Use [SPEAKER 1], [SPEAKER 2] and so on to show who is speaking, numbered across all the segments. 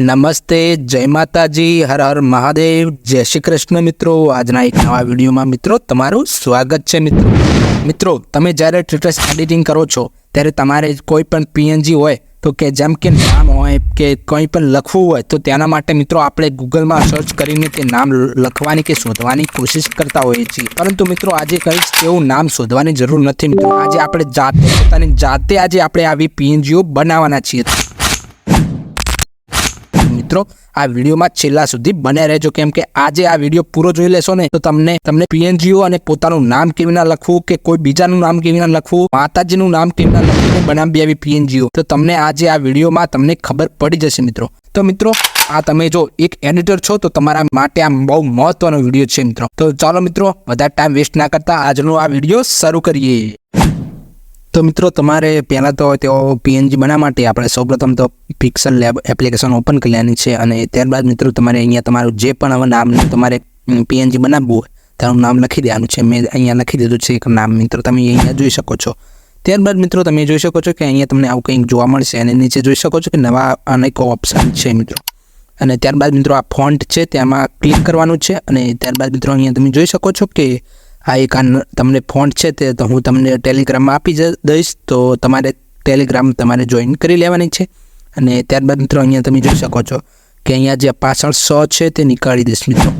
[SPEAKER 1] નમસ્તે, જય માતાજી, હર હર મહાદેવ, જય શ્રી કૃષ્ણ મિત્રો. આજના એક નવા વિડીયોમાં મિત્રો તમારું સ્વાગત છે મિત્રો. મિત્રો, તમે જ્યારે સ્ટેટસ એડિટિંગ કરો છો, ત્યારે તમારે કોઈ પણ પીએનજી હોય, તો કે જેમ કે નામ હોય, કે કંઈ પણ લખવું હોય, તો તેના માટે મિત્રો આપણે ગૂગલમાં સર્ચ કરીને તે નામ લખવાની કે શોધવાની કોશિશ કરતા હોઈએ છીએ. પરંતુ મિત્રો, આજે કંઈ તેવું નામ શોધવાની જરૂર નથી મિત્રો. આજે આપણે જાતે પોતાની જાતે આજે આપણે આવી પીએનજીઓ બનાવવાના છીએ. મિત્રો, આ વિડીયોમાં છેલ્લા સુધી બને રહેજો. કેમ કે આજે આ વીડિયો પૂરો જોઈ લેશો ને, તો તમને તમને પીએનજીઓ અને પોતાનું નામ કેવી રીતના લખવું કે કોઈ બીજાનું નામ કેવી ના લખવું, માતાજીનું નામ કેવી રીતના લખીને બનાવી આવી પીએનજીઓ તો તમને આજે આ વિડીયોમાં તમને ખબર પડી જશે મિત્રો. તો મિત્રો, આ તમે જો એક એડિટર છો, તો તમારા માટે આ બહુ મહત્વનો વીડિયો છે મિત્રો. તો ચાલો મિત્રો, વધારે ટાઈમ વેસ્ટ ના કરતા આજનો આ વીડિયો શરૂ કરીએ. તો મિત્રો, તમારે પહેલાં તો તેઓ પીએનજી બનાવવા માટે આપણે સૌપ્રથમ તો પિક્સલ લેબ એપ્લિકેશન ઓપન કરી લેવાની છે અને ત્યારબાદ મિત્રો, તમારે અહીંયા તમારું જે પણ હવે નામ તમારે પીએનજી બનાવવું હોય, તેનું નામ લખી દેવાનું છે. મેં અહીંયા લખી દીધું છે એક નામ. મિત્રો, તમે અહીંયા જોઈ શકો છો. ત્યારબાદ મિત્રો, તમે જોઈ શકો છો કે અહીંયા તમને આવું કંઈક જોવા મળશે અને નીચે જોઈ શકો છો કે નવા અનેકો ઓપ્શન છે મિત્રો. અને ત્યારબાદ મિત્રો, આ ફોન્ટ છે, તેમાં ક્લિક કરવાનું છે અને ત્યારબાદ મિત્રો, અહીંયા તમે જોઈ શકો છો કે આ એક આ તમને ફોન્ટ છે તે, તો હું તમને ટેલિગ્રામમાં આપી દઈશ. તો તમારે ટેલિગ્રામ તમારે જોઈન કરી લેવાની છે. અને ત્યારબાદ મિત્રો, અહીંયા તમે જોઈ શકો છો કે અહીંયા જે પાછળ સો છે તે નીકાળી દઈશ મિત્રો.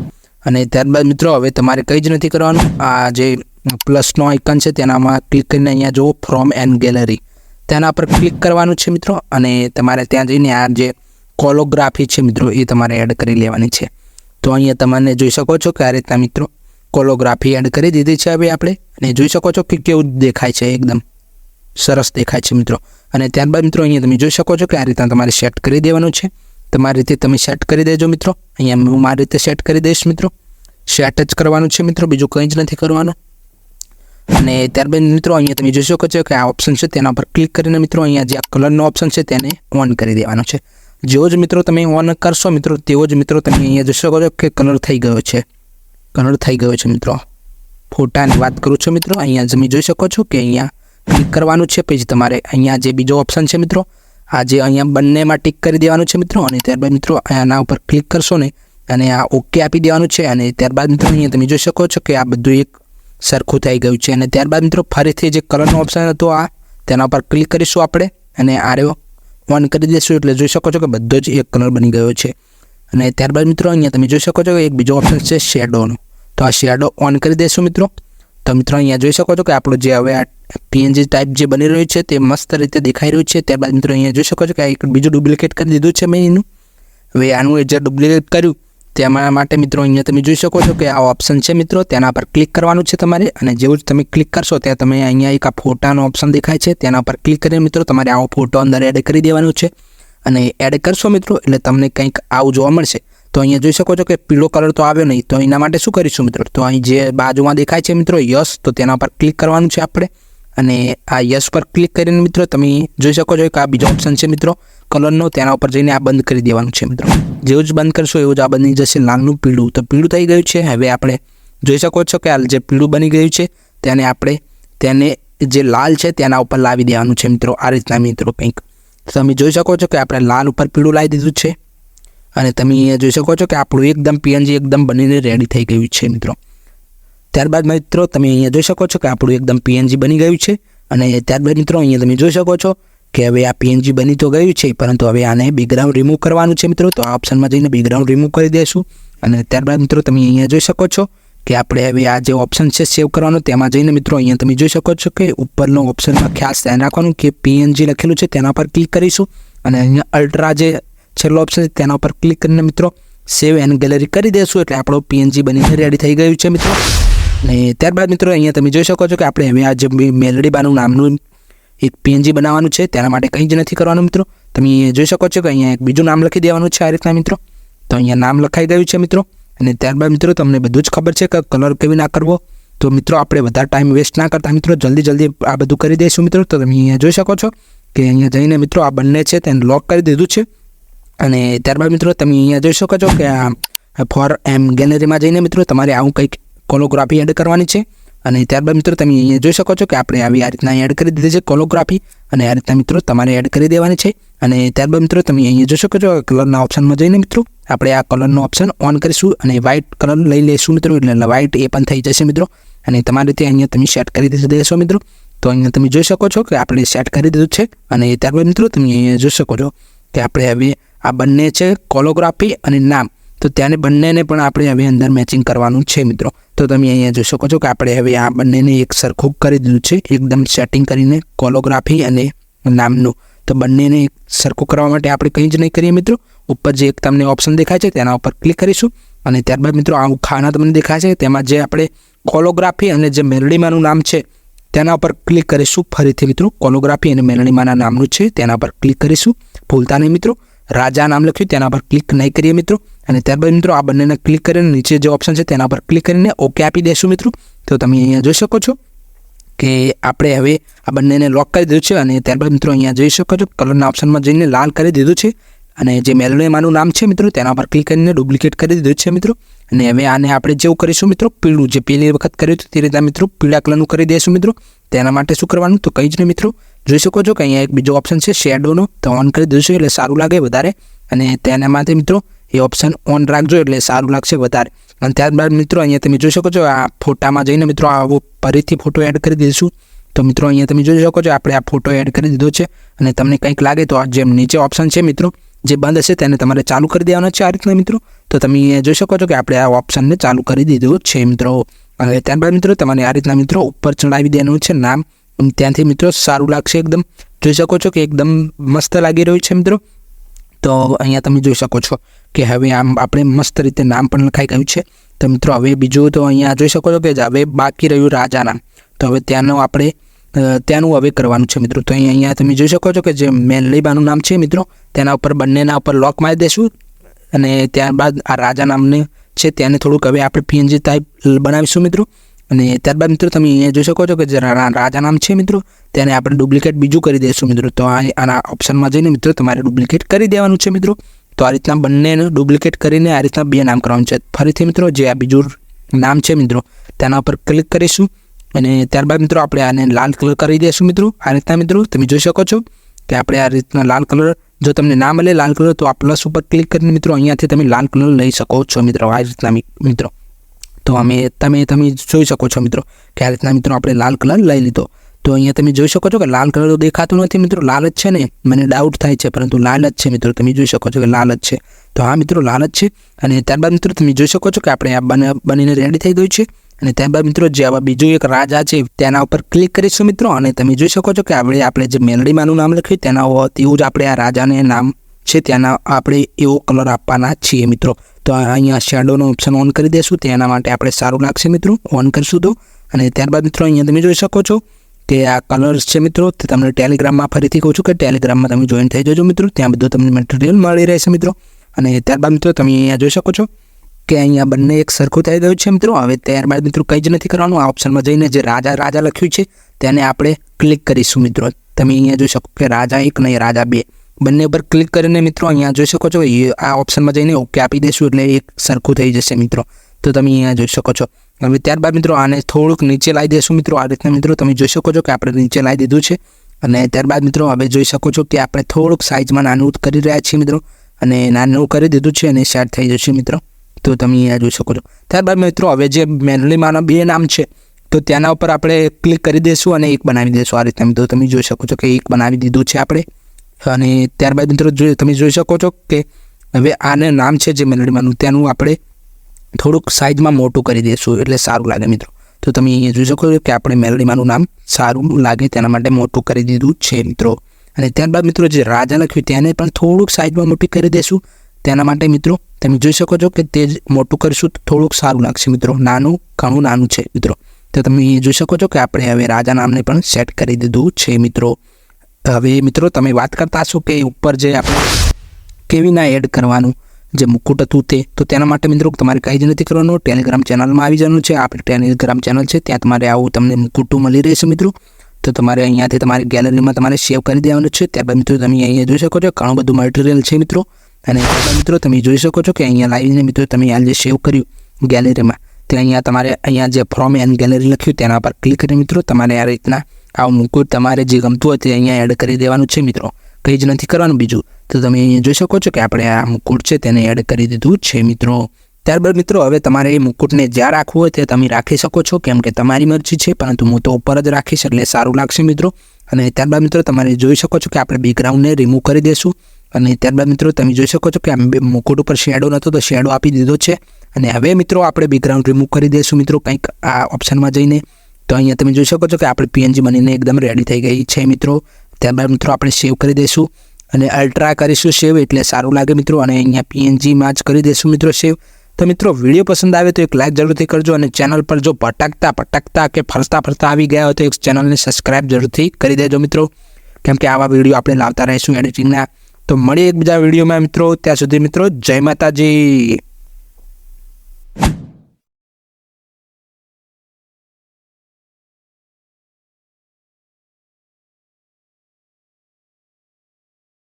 [SPEAKER 1] અને ત્યારબાદ મિત્રો, હવે તમારે કંઈ જ નથી કરવાનું. આ જે પ્લસનો આઇકન છે તેનામાં ક્લિક કરીને અહીંયા જુઓ, ફ્રોમ એન્ડ ગેલેરી. તેના પર ક્લિક કરવાનું છે મિત્રો, અને તમારે ત્યાં જઈને આ જે કોલોગ્રાફી છે મિત્રો, એ તમારે એડ કરી લેવાની છે. તો અહીંયા તમને જોઈ શકો છો કે આ રીતના મિત્રો કોલોગ્રાફી એડ કરી દીધી છે હવે આપણે. અને જોઈ શકો છો કે કેવું દેખાય છે એકદમ. સરસ દેખાય છે મિત્રો. અને ત્યારબાદ મિત્રો અહીંયા તમે જોઈ શકો છો કે આ રીતના તમારે સેટ કરી દેવાનું છે. તમારી રીતે તમે સેટ કરી દેજો મિત્રો. અહીંયા હું મારી રીતે સેટ કરી દઈશ મિત્રો. સેટ જ કરવાનું છે મિત્રો. બીજું કંઈ જ નથી કરવાનું. અને ત્યારબાદ મિત્રો અહીંયા તમે જોઈ શકો છો કે આ ઓપ્શન છે તેના પર ક્લિક કરીને મિત્રો અહીંયા જે આ કલરનો ઓપ્શન છે તેને ઓન કરી દેવાનો છે. જેવો જ મિત્રો તમે ઓન કરશો મિત્રો, તેવો જ મિત્રો તમે અહીંયા જોઈ શકો છો કે કલર થઈ ગયો છે. કલર થઈ ગયો છે મિત્રો. ફોટાની વાત કરું છું મિત્રો, અહીંયા તમે જોઈ શકો છો કે અહીંયા ક્લિક કરવાનું છે. પછી તમારે અહીંયા જે બીજો ઓપ્શન છે મિત્રો, આ જે અહીંયા બંનેમાં ટિક કરી દેવાનું છે મિત્રો, અને ત્યારબાદ મિત્રો આના ઉપર ક્લિક કરશો ને, અને આ ઓકે આપી દેવાનું છે. અને ત્યારબાદ મિત્રો અહીંયા તમે જોઈ શકો છો કે આ બધું એક સરખું થઈ ગયું છે. અને ત્યારબાદ મિત્રો ફરીથી જે કલરનો ઓપ્શન હતો આ, તેના ઉપર ક્લિક કરીશું આપણે, અને આ ઓન કરી દઈશું એટલે જોઈ શકો છો કે બધો જ એક કલર બની ગયો છે. અને ત્યારબાદ મિત્રો અહીંયા તમે જોઈ શકો છો કે એક બીજો ઓપ્શન છે શેડોનો તો આ શેડો ઓન કરી દેશું મિત્રો. તો મિત્રો અહીંયા જોઈ શકો છો કે આપણું જે હવે આ પીએનજી ટાઈપ જે બની રહ્યું છે તે મસ્ત રીતે દેખાઈ રહ્યું છે. ત્યારબાદ મિત્રો અહીંયા જોઈ શકો છો કે એક બીજું ડુપ્લિકેટ કરી દીધું છે મેં એનું. હવે આનું જે ડુપ્લિકેટ કર્યું તેના માટે મિત્રો અહીંયા તમે જોઈ શકો છો કે આ ઓપ્શન છે મિત્રો. તેના પર ક્લિક કરવાનું છે તમારે અને જેવું જ તમે ક્લિક કરશો ત્યાં તમે અહીંયા એક આ ફોટાનો ઓપ્શન દેખાય છે. તેના પર ક્લિક કરીને મિત્રો તમારે આવો ફોટો અંદર એડ કરી દેવાનો છે. અને એડ કરશો મિત્રો, એટલે તમને કંઈક આવું જોવા મળશે. તો અહીંયા જોઈ શકો છો કે પીળો કલર તો આવ્યો નહીં, તો એના માટે શું કરીશું મિત્રો? તો અહીં જે બાજુમાં દેખાય છે મિત્રો યસ તો તેના પર ક્લિક કરવાનું છે આપણે. અને આ યસ પર ક્લિક કરીને મિત્રો તમે જોઈ શકો છો કે આ બીજો ઓપ્શન છે મિત્રો કલરનો તેના ઉપર જઈને આ બંધ કરી દેવાનું છે મિત્રો. જેવું જ બંધ કરશો એવું જ આ બની જશે લાલનું પીળું. તો પીળું થઈ ગયું છે, હવે આપણે જોઈ શકો છો કે આ જે પીળું બની ગયું છે, તેને આપણે તેને જે લાલ છે તેના ઉપર લાવી દેવાનું છે મિત્રો, આ રીતના મિત્રો કંઈક તમે જોઈ શકો છો કે આપણે લાલ ઉપર પીળું લાવી દીધું છે. અને તમે અહીંયા જોઈ શકો છો કે આપણું એકદમ પીએનજી એકદમ બનીને રેડી થઈ ગયું છે મિત્રો. ત્યારબાદ મિત્રો તમે અહીંયા જોઈ શકો છો કે આપણું એકદમ પીએનજી બની ગયું છે. અને ત્યારબાદ મિત્રો અહીંયા તમે જોઈ શકો છો કે હવે આ પીએનજી બની તો ગયું છે, પરંતુ હવે આને બેકગ્રાઉન્ડ રિમૂવ કરવાનું છે મિત્રો. તો આ ઓપ્શનમાં જઈને બેકગ્રાઉન્ડ રિમૂવ કરી દઈશું અને ત્યારબાદ મિત્રો તમે અહીંયા જોઈ શકો છો કે આપણે હવે આ જે ઓપ્શન છે સેવ કરવાનો, તેમાં જઈને મિત્રો અહીંયા તમે જોઈ શકો છો કે ઉપરનો ઓપ્શનમાં ખાસ ધ્યાન રાખવાનું કે પીએનજી લખેલું છે, તેના પર ક્લિક કરીશું. અને અહીંયા અલ્ટ્રા જે છેલ્લો ઓપ્શન છે, તેના પર ક્લિક કરીને મિત્રો સેવ એન્ડ ગેલેરી કરી દેશું, એટલે આપણો પીએનજી બનીને રેડી થઈ ગયું છે મિત્રો. અને ત્યારબાદ મિત્રો અહીંયા તમે જોઈ શકો છો કે આપણે હવે આ જે મેલડી બાનું નામનું એક પીએનજી બનાવવાનું છે, તેના માટે કંઈ જ નથી કરવાનું મિત્રો. તમે જોઈ શકો છો કે અહીંયા એક બીજું નામ લખી દેવાનું છે આ રીતના મિત્રો. તો અહીંયા નામ લખાઈ ગયું છે મિત્રો. અને ત્યારબાદ મિત્રો તમને બધું જ ખબર છે કે કલર કેવી ના કરવો. તો મિત્રો, આપણે વધારે ટાઈમ વેસ્ટ ના કરતા મિત્રો, જલ્દી જલ્દી આ બધું કરી દઈશું મિત્રો. તો તમે અહીંયા જોઈ શકો છો કે અહીંયા જઈને મિત્રો આ બંને છે તેને લોક કરી દીધું છે. અને ત્યારબાદ મિત્રો, તમે અહીંયા જોઈ શકો છો કે આ ફોર એમ ગેલેરીમાં જઈને મિત્રો તમારે આવું કંઈક કોલોગ્રાફી એડ કરવાની છે. અને ત્યારબાદ મિત્રો, તમે અહીંયા જોઈ શકો છો કે આપણે આવી આ રીતના એડ કરી દીધી છે કોલોગ્રાફી અને આ રીતના મિત્રો તમારે એડ કરી દેવાની છે. અને ત્યારબાદ મિત્રો તમે અહીંયા જોઈ શકો છો કલરના ઓપ્શનમાં જઈને મિત્રો, આપણે આ કલરનો ઓપ્શન ઓન કરીશું અને વ્હાઇટ કલર લઈ લઈશું મિત્રો, એટલે વ્હાઇટ એ પણ થઈ જશે મિત્રો. અને તમારે ત્યાં અહીંયા તમે સેટ કરી દેશો મિત્રો. તો અહીંયા તમે જોઈ શકો છો કે આપણે સેટ કરી દીધું છે. અને ત્યારબાદ મિત્રો તમે અહીંયા જોઈ શકો છો કે આપણે હવે આ બંને છે કોલોગ્રાફી અને નામ. તો ત્યાંને બંનેને પણ આપણે હવે અંદર મેચિંગ કરવાનું છે મિત્રો. તો તમે અહીંયા જોઈ શકો છો કે આપણે હવે આ બંનેને એક સરખું કરી દીધું છે. એકદમ સેટિંગ કરીને કોલોગ્રાફી અને નામનું. તો બંનેને સરખું કરવા માટે આપણે કંઈ જ નહીં કરીએ મિત્રો. ઉપર જે એક તમને ઓપ્શન દેખાય છે, તેના ઉપર ક્લિક કરીશું. અને ત્યારબાદ મિત્રો આવું ખાના તમને દેખાય છે, તેમાં જે આપણે કોલોગ્રાફી અને જે મેલડીમાનું નામ છે, તેના ઉપર ક્લિક કરીશું. ફરીથી મિત્રો, કોલોગ્રાફી અને મેલડીમાના નામનું છે, તેના પર ક્લિક કરીશું. ભૂલતા નહીં મિત્રો. રાજા નામ લખ્યું, તેના પર ક્લિક નહીં કરીએ મિત્રો. અને ત્યારબાદ મિત્રો, આ બંનેને ક્લિક કરીને નીચે જે ઓપ્શન છે, તેના પર ક્લિક કરીને ઓકે આપી દેશું મિત્રો. તો તમે અહીંયા જોઈ શકો છો. કે આપણે હવે આ બંનેને લોક કરી દીધું છે અને ત્યારબાદ મિત્રો અહીંયા જોઈ શકો છો કલરના ઓપ્શનમાં જઈને લાલ કરી દીધું છે અને જે મેલોનેમાનું નામ છે મિત્રો તેના પર ક્લિક કરીને ડુપ્લિકેટ કરી દીધું છે મિત્રો. અને હવે આને આપણે જેવું કરીશું મિત્રો, પીળું જે પહેલી વખત કર્યું હતું તે રીતે મિત્રો પીળા કલરનું કરી દઈશું મિત્રો. તેના માટે શું કરવાનું તો કંઈ જ નહીં મિત્રો. જોઈ શકો છો કે અહીંયા એક બીજો ઓપ્શન છે શેડોનો તો ઓન કરી દઈશું એટલે સારું લાગે વધારે. અને તેના માટે મિત્રો એ ઓપ્શન ઓન રાખજો એટલે સારું લાગશે વધારે. અને ત્યારબાદ મિત્રો અહીંયા તમે જોઈ શકો છો, આ ફોટામાં જઈને મિત્રો આવો ફરીથી ફોટો એડ કરી દઈશું. તો મિત્રો અહીંયા તમે જોઈ શકો છો, આપણે આ ફોટો એડ કરી દીધો છે. અને તમને કંઈક લાગે તો આ જેમ નીચે ઓપ્શન છે મિત્રો, જે બંધ હશે તેને તમારે ચાલુ કરી દેવાનો છે આ રીતના મિત્રો. તો તમે જોઈ શકો છો કે આપણે આ ઓપ્શનને ચાલુ કરી દીધું છે મિત્રો. અને ત્યારબાદ મિત્રો તમારે આ રીતના મિત્રો ઉપર ચડાવી દેવાનું છે નામ. ત્યાંથી મિત્રો સારું લાગશે એકદમ. જોઈ શકો છો કે એકદમ મસ્ત લાગી રહ્યું છે મિત્રો. તો અહીંયા તમે જોઈ શકો છો કે હવે આમ આપણે મસ્ત રીતે નામ પણ લખાઈ ગયું છે. તો મિત્રો, હવે બીજું તો અહીંયા જોઈ શકો છો કે હવે બાકી રહ્યું રાજા નામ તો હવે ત્યાંનો આપણે ત્યાંનું હવે કરવાનું છે મિત્રો. તો અહીંયા તમે જોઈ શકો છો કે જે મેનલીબાનું નામ છે મિત્રો, તેના ઉપર બંનેના ઉપર લોક મારી દેશું. અને ત્યારબાદ આ રાજા નામને છે, તેને થોડુંક હવે આપણે પીએનજી ટાઈપ બનાવીશું મિત્રો. અને ત્યારબાદ મિત્રો તમે અહીંયા જોઈ શકો છો કે જે રાજા નામ છે મિત્રો, તેને આપણે ડુપ્લિકેટ બીજું કરી દઈશું મિત્રો. તો આના ઓપ્શનમાં જઈને મિત્રો તમારે ડુપ્લિકેટ કરી દેવાનું છે મિત્રો. તો આ રીતના બંનેનું ડુપ્લિકેટ કરીને આ રીતના બે નામ કરવાનું છે. ફરીથી મિત્રો જે આ બીજું નામ છે મિત્રો, તેના ઉપર ક્લિક કરીશું. અને ત્યારબાદ મિત્રો આપણે આને લાલ કલર કરી દઈશું મિત્રો. આ રીતના મિત્રો તમે જોઈ શકો છો કે આપણે આ રીતના લાલ કલર, જો તમને ના મળે લાલ કલર, તો આ પ્લસ ઉપર ક્લિક કરીને મિત્રો અહીંયાથી તમે લાલ કલર લઈ શકો છો મિત્રો. આ રીતના મિત્રો. તો અમે તમે તમે જોઈ શકો છો મિત્રો કે આ રીતના મિત્રો આપણે લાલ કલર લઈ લીધો. તો અહીંયા તમે જોઈ શકો છો કે લાલ કલર દેખાતો નથી મિત્રો, લાલ જ છે ને? મને ડાઉટ થાય છે, પરંતુ લાલ જ છે મિત્રો, તમે જોઈ શકો છો કે લાલ જ છે. તો હા મિત્રો, લાલ જ છે. અને ત્યારબાદ મિત્રો તમે જોઈ શકો છો કે આપણે આ બને, બનીને રેડી થઈ ગયું છે. અને ત્યારબાદ મિત્રો જે આવા બીજું એક રાજા છે, તેના ઉપર ક્લિક કરીશું મિત્રો. અને તમે જોઈ શકો છો કે આપણે આપણે જે મેલડીમાંનું નામ લખ્યું, તેના તેવું જ આપણે આ રાજાને નામ છે ત્યાંના આપણે એવો કલર આપવાના છીએ મિત્રો. તો અહીંયા શેડોનો ઓપ્શન ઓન કરી દઈશું તેના માટે આપણે સારું લાગશે મિત્રો. ઓન કરીશું તો. અને ત્યારબાદ મિત્રો અહીંયા તમે જોઈ શકો છો કે આ કલર્સ છે મિત્રો. તે તમને ટેલિગ્રામમાં ફરીથી કહું છું કે ટેલિગ્રામમાં તમે જોઈન થઈ જજો મિત્રો. ત્યાં બધું તમને મટીરિયલ મળી રહેશે મિત્રો. અને ત્યારબાદ મિત્રો તમે અહીંયા જોઈ શકો છો કે અહીંયા બંને એક સરખું થઈ ગયું છે મિત્રો. હવે ત્યારબાદ મિત્રો કંઈ જ નથી કરવાનું. આ ઓપ્શનમાં જઈને જે રાજા રાજા લખ્યું છે, તેને આપણે ક્લિક કરીશું મિત્રો. તમે અહીંયા જોઈ શકો કે રાજા એક નહીં, રાજા બે. બંને ઉપર ક્લિક કરીને મિત્રો અહીંયા જોઈ શકો છો. આ ઓપ્શનમાં જઈને ઓકે આપી દઈશું એટલે એક સરખું થઈ જશે મિત્રો. તો તમે અહીંયા જોઈ શકો છો. હવે ત્યારબાદ મિત્રો આને થોડુંક નીચે લાવી દઈશું મિત્રો. આ રીતના મિત્રો તમે જોઈ શકો છો કે આપણે નીચે લાવી દીધું છે. અને ત્યારબાદ મિત્રો હવે જોઈ શકો છો કે આપણે થોડુંક સાઇઝમાં નાનું કરી રહ્યા છીએ મિત્રો. અને નાનું કરી દીધું છે અને સેટ થઈ જશે મિત્રો. તો તમે અહીંયા જોઈ શકો છો. ત્યારબાદ મિત્રો હવે જે મેનલીમાંના બે નામ છે, તો તેના ઉપર આપણે ક્લિક કરી દઈશું અને એક બનાવી દઈશું આ રીતના મિત્રો. તમે જોઈ શકો છો કે એક બનાવી દીધું છે આપણે. અને ત્યારબાદ મિત્રો જોઈ તમે જોઈ શકો છો કે હવે આને નામ છે જે મેલડીમાંનું તેનું આપણે થોડુંક સાઇઝમાં મોટું કરી દઈશું, એટલે સારું લાગે મિત્રો. તો તમે અહીંયા જોઈ શકો છો કે આપણે મેલડીમાંનું નામ સારું લાગે તેના માટે મોટું કરી દીધું છે મિત્રો. અને ત્યારબાદ મિત્રો જે રાજા લખ્યું તેને પણ થોડુંક સાઇઝમાં મોટી કરી દઈશું. તેના માટે મિત્રો, તમે જોઈ શકો છો કે તે જ મોટું કરીશું, તો થોડુંક સારું લાગશે મિત્રો. નાનું, ઘણું નાનું છે મિત્રો. તો તમે જોઈ શકો છો કે આપણે હવે રાજા નામને પણ સેટ કરી દીધું છે મિત્રો. હવે મિત્રો, તમે વાત કરતા હશો કે ઉપર જે આપણે કેવી રીતના એડ કરવાનું, જે મુકુટ હતું તે, તો તેના માટે મિત્રો તમારે કંઈ જ નથી કરવાનું. ટેલિગ્રામ ચેનલમાં આવી જવાનું છે. આપણે ટેલિગ્રામ ચેનલ છે. ત્યાં તમારે આવું તમને મુકુટું મળી રહેશે મિત્રો. તો તમારે અહીંયાથી તમારી ગેલેરીમાં તમારે સેવ કરી દેવાનું છે. ત્યારબાદ મિત્રો તમે અહીંયા જોઈ શકો છો ઘણું બધું મટીરિયલ છે મિત્રો. અને મિત્રો તમે જોઈ શકો છો કે અહીંયા લાવીને મિત્રો તમે આ જે સેવ કર્યું ગેલેરીમાં તે અહીંયા તમારે અહીંયા જે ફ્રોમ એન્ડ ગેલેરી લખ્યું, તેના પર ક્લિક કરી મિત્રો તમારે આ રીતના આ મુકુટ તમારે જે ગમતું હોય તે અહીંયા એડ કરી દેવાનું છે મિત્રો. કંઈ જ નથી કરવાનું બીજું. તો તમે અહીંયા જોઈ શકો છો કે આપણે આ મુકુટ છે તેને એડ કરી દીધું છે મિત્રો. ત્યારબાદ મિત્રો, હવે તમારે એ મુકુટને જ્યાં રાખવું હોય તે તમે રાખી શકો છો, કેમ કે તમારી મરજી છે, પરંતુ હું તો ઉપર જ રાખીશ એટલે સારું લાગશે મિત્રો. અને ત્યારબાદ મિત્રો, તમારે જોઈ શકો છો કે આપણે બેકગ્રાઉન્ડને રિમૂવ કરી દઈશું અને ત્યારબાદ મિત્રો, તમે જોઈ શકો છો કે આ મુકુટ ઉપર શેડો નહોતો તો શેડો આપી દીધો છે. અને હવે મિત્રો, આપણે બેકગ્રાઉન્ડ રિમૂવ કરી દઈશું મિત્રો, કંઈક આ ઓપ્શનમાં જઈને. તો અહીંયા તમે જોઈ શકો છો કે આપણે પીએનજી બનીને એકદમ રેડી થઈ ગઈ છે મિત્રો. ત્યારબાદ મિત્રો આપણે સેવ કરી દઈશું અને અલ્ટ્રા કરીશું સેવ એટલે સારું લાગે મિત્રો અને અહીંયા પીએનજીમાં જ કરી દઈશું મિત્રો સેવ તો મિત્રો વીડિયો પસંદ આવે તો એક લાઇક જરૂરથી કરજો અને ચેનલ પર જો ભટકતા ભટકતા કે ફરતા ફરતા આવી ગયા હોય તો એક ચેનલને સબસ્ક્રાઇબ જરૂરથી કરી દેજો મિત્રો. કેમ કે આવા વીડિયો આપણે લાવતા રહીશું એડિટિંગના તો મળીએ એક બીજા વિડીયોમાં મિત્રો. ત્યાં સુધી મિત્રો જય માતાજી.